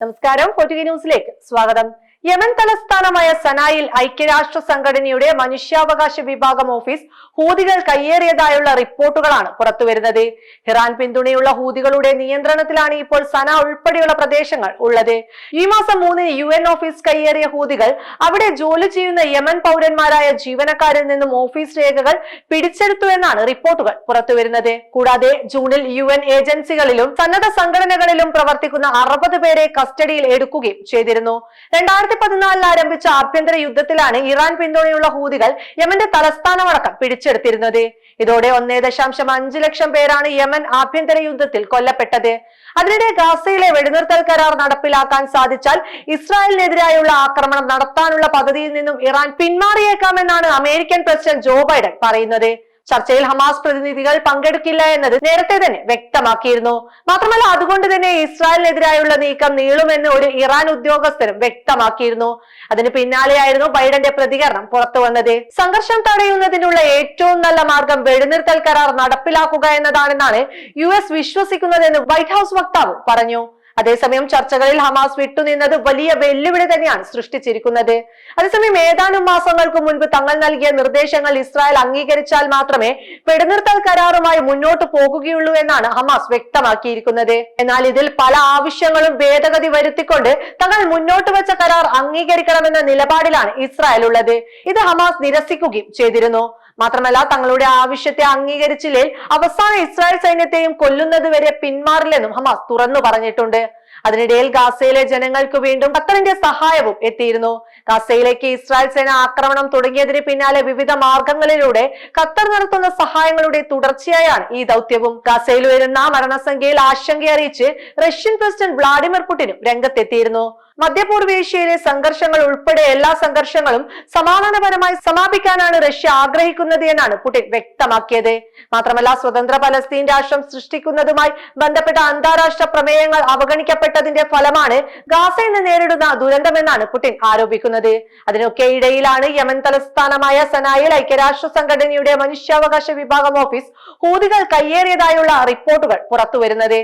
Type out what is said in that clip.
നമസ്കാരം. പൊറ്റുകി ന്യൂസിലേക്ക് സ്വാഗതം. യമൻ തലസ്ഥാനമായ സനായിൽ ഐക്യരാഷ്ട്ര സംഘടനയുടെ മനുഷ്യാവകാശ വിഭാഗം ഓഫീസ് ഹൂതികൾ കയ്യേറിയതായുള്ള റിപ്പോർട്ടുകളാണ് പുറത്തുവരുന്നത്. ഇറാൻ പിന്തുണയുള്ള ഹൂതികളുടെ നിയന്ത്രണത്തിലാണ് ഇപ്പോൾ സന ഉൾപ്പെടെയുള്ള പ്രദേശങ്ങൾ ഉള്ളത്. ഈ മാസം മൂന്നിന് യു എൻ ഓഫീസ് കയ്യേറിയ ഹൂതികൾ അവിടെ ജോലി ചെയ്യുന്ന യമൻ പൗരന്മാരായ ജീവനക്കാരിൽ നിന്നും ഓഫീസ് രേഖകൾ പിടിച്ചെടുത്തു എന്നാണ് റിപ്പോർട്ടുകൾ പുറത്തുവരുന്നത്. കൂടാതെ ജൂണിൽ യു എൻ ഏജൻസികളിലും സന്നദ്ധ സംഘടനകളിലും പ്രവർത്തിക്കുന്ന അറുപത് പേരെ കസ്റ്റഡിയിൽ എടുക്കുകയും ചെയ്തിരുന്നു. രണ്ടായിരത്തി പതിനാലിൽ ആരംഭിച്ച ആഭ്യന്തര യുദ്ധത്തിലാണ് ഇറാൻ പിന്തുണയുള്ള ഹൂതികൾ യമന്റെ തലസ്ഥാനമടക്കം പിടിച്ചെടുത്തിരുന്നത്. ഇതോടെ ഒന്നേ ദശാംശം അഞ്ച് ലക്ഷം പേരാണ് യമൻ ആഭ്യന്തര യുദ്ധത്തിൽ കൊല്ലപ്പെട്ടത്. അതിനിടെ ഗാസയിലെ വെടിനിർത്തൽ കരാർ നടപ്പിലാക്കാൻ സാധിച്ചാൽ ഇസ്രായേലിനെതിരായുള്ള ആക്രമണം നടത്താനുള്ള പദ്ധതിയിൽ നിന്നും ഇറാൻ പിന്മാറിയേക്കാമെന്നാണ് അമേരിക്കൻ പ്രസിഡന്റ് ജോ ബൈഡൻ പറയുന്നത്. ചർച്ചയിൽ ഹമാസ് പ്രതിനിധികൾ പങ്കെടുക്കില്ല എന്നത് നേരത്തെ തന്നെ വ്യക്തമാക്കിയിരുന്നു. മാത്രമല്ല അതുകൊണ്ട് തന്നെ ഇസ്രായേലിനെതിരായുള്ള നീക്കം നീളുമെന്ന് ഒരു ഇറാൻ ഉദ്യോഗസ്ഥരും വ്യക്തമാക്കിയിരുന്നു. അതിന് പിന്നാലെയായിരുന്നു ബൈഡന്റെ പ്രതികരണം പുറത്തു വന്നത്. സംഘർഷം തടയുന്നതിനുള്ള ഏറ്റവും നല്ല മാർഗം വെടിനിർത്തൽ കരാർ നടപ്പിലാക്കുക എന്നതാണെന്നാണ് യു എസ് വിശ്വസിക്കുന്നതെന്ന് വൈറ്റ് ഹൌസ് വക്താവ് പറഞ്ഞു. അതേസമയം ചർച്ചകളിൽ ഹമാസ് വിട്ടുനിന്നത് വലിയ വെല്ലുവിളി തന്നെയാണ് സൃഷ്ടിച്ചിരിക്കുന്നത്. അതേസമയം ഏതാനും മാസങ്ങൾക്ക് മുൻപ് തങ്ങൾ നൽകിയ നിർദ്ദേശങ്ങൾ ഇസ്രായേൽ അംഗീകരിച്ചാൽ മാത്രമേ വെടിനിർത്തൽ കരാറുമായി മുന്നോട്ട് പോകുകയുള്ളൂ എന്നാണ് ഹമാസ് വ്യക്തമാക്കിയിരിക്കുന്നത്. എന്നാൽ ഇതിൽ പല ആവശ്യങ്ങളും ഭേദഗതി വരുത്തിക്കൊണ്ട് തങ്ങൾ മുന്നോട്ട് വെച്ച കരാർ അംഗീകരിക്കണമെന്ന നിലപാടിലാണ് ഇസ്രായേൽ ഉള്ളത്. ഇത് ഹമാസ് നിരസിക്കുകയും ചെയ്തിരുന്നു. മാത്രമല്ല തങ്ങളുടെ ആവശ്യത്തെ അംഗീകരിച്ചില്ലേ അവസാന ഇസ്രായേൽ സൈന്യത്തെയും കൊല്ലുന്നത് വരെ പിന്മാറില്ലെന്നും ഹമാസ് തുറന്നു പറഞ്ഞിട്ടുണ്ട്. അതിനിടയിൽ ഗാസയിലെ ജനങ്ങൾക്ക് വീണ്ടും ഖത്തറിന്റെ സഹായവും എത്തിയിരുന്നു. ഗാസയിലേക്ക് ഇസ്രായേൽ സേന ആക്രമണം തുടങ്ങിയതിന് പിന്നാലെ വിവിധ മാർഗങ്ങളിലൂടെ ഖത്തർ നടത്തുന്ന സഹായങ്ങളുടെ തുടർച്ചയായാണ് ഈ ദൗത്യവും. ഗാസയിൽ വരുന്ന മരണസംഖ്യയിൽ ആശങ്കയറിയിച്ച് റഷ്യൻ പ്രസിഡന്റ് വ്ളാഡിമിർ പുടിനും രംഗത്തെത്തിയിരുന്നു. മധ്യപൂർവേഷ്യയിലെ സംഘർഷങ്ങൾ ഉൾപ്പെടെ എല്ലാ സംഘർഷങ്ങളും സമാധാനപരമായി സമാപിക്കാനാണ് റഷ്യ ആഗ്രഹിക്കുന്നത് എന്നാണ് പുടിൻ വ്യക്തമാക്കിയത്. മാത്രമല്ല സ്വതന്ത്ര പലസ്തീൻ രാഷ്ട്രം സൃഷ്ടിക്കുന്നതുമായി ബന്ധപ്പെട്ട അന്താരാഷ്ട്ര പ്രമേയങ്ങൾ അവഗണിക്കപ്പെട്ടതിന്റെ ഫലമാണ് ഗാസയിൽ നിന്ന് നേരിടുന്ന ദുരന്തമെന്നാണ് പുടിൻ ആരോപിക്കുന്നത്. അതിനൊക്കെ ഇടയിലാണ് യമൻ തലസ്ഥാനമായ സനായിൽ ഐക്യരാഷ്ട്ര സംഘടനയുടെ മനുഷ്യാവകാശ വിഭാഗം ഓഫീസ് ഹൂതികൾ കയ്യേറിയതായുള്ള റിപ്പോർട്ടുകൾ പുറത്തുവരുന്നത്.